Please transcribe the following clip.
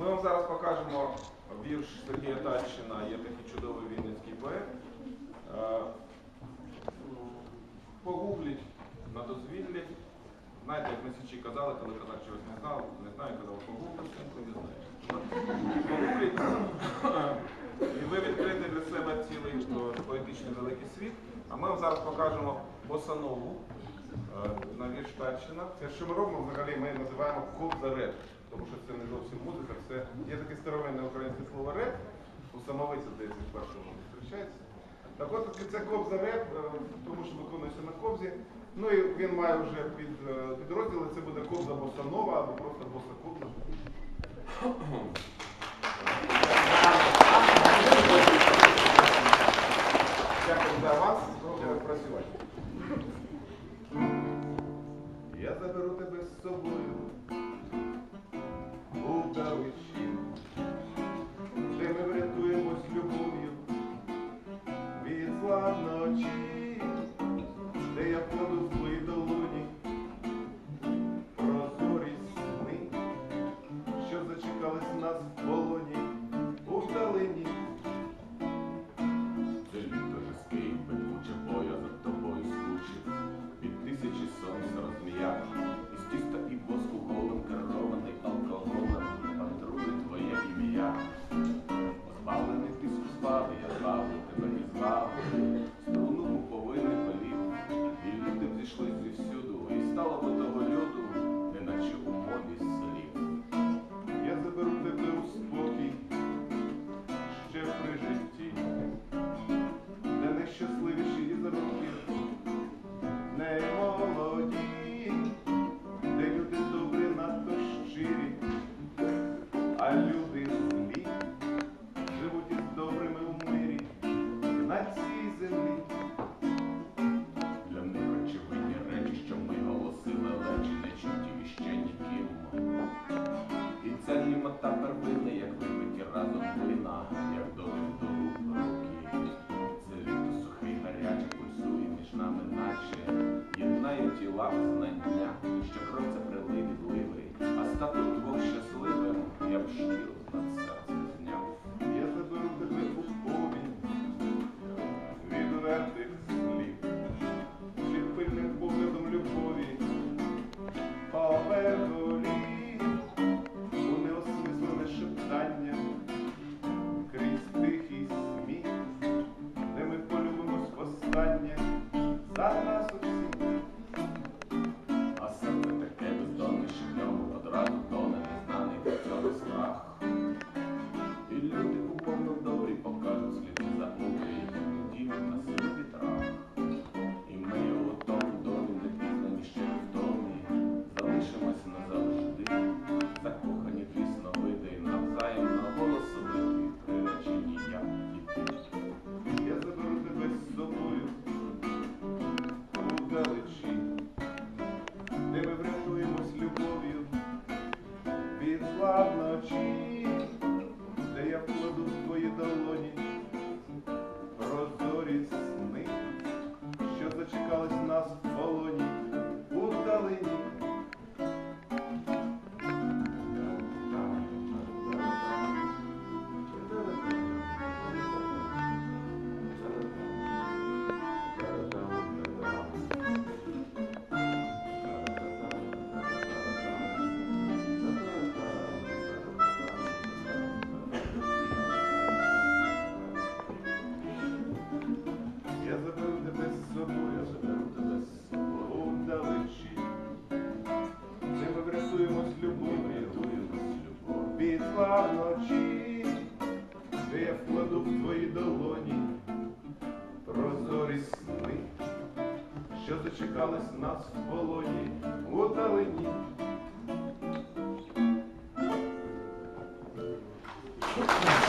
Ми вам зараз покажемо вірш Сергія Тальщина, є такий чудовий вінницький поет. Е, погугліть на дозвіллі. Знаєте, як ми січі казали, коли казак чогось не знав, не знаю, казав, погугліть, він не знає. Погугліть, і ви відкрите для себе цілий е, поетичний великий світ. А ми вам зараз покажемо босанову е, на вірш Тальщина. Те, що ми робимо, взагалі ми називаємо кобзарет тому що це не зовсім музика. Це є таке старовинне українське слово реп, у десь здається, вперше воно зустрічається. Так от це кобза реп, е, тому що виконується на кобзі. Ну і він має вже під е, підрозділи, це буде кобза босанова або просто боса босакобза. Дякую за вас, спробуємо працювати. Я заберу тебе з собою. Wow. 고맙습니다. що зачекались нас в полоні у далині. Thank you.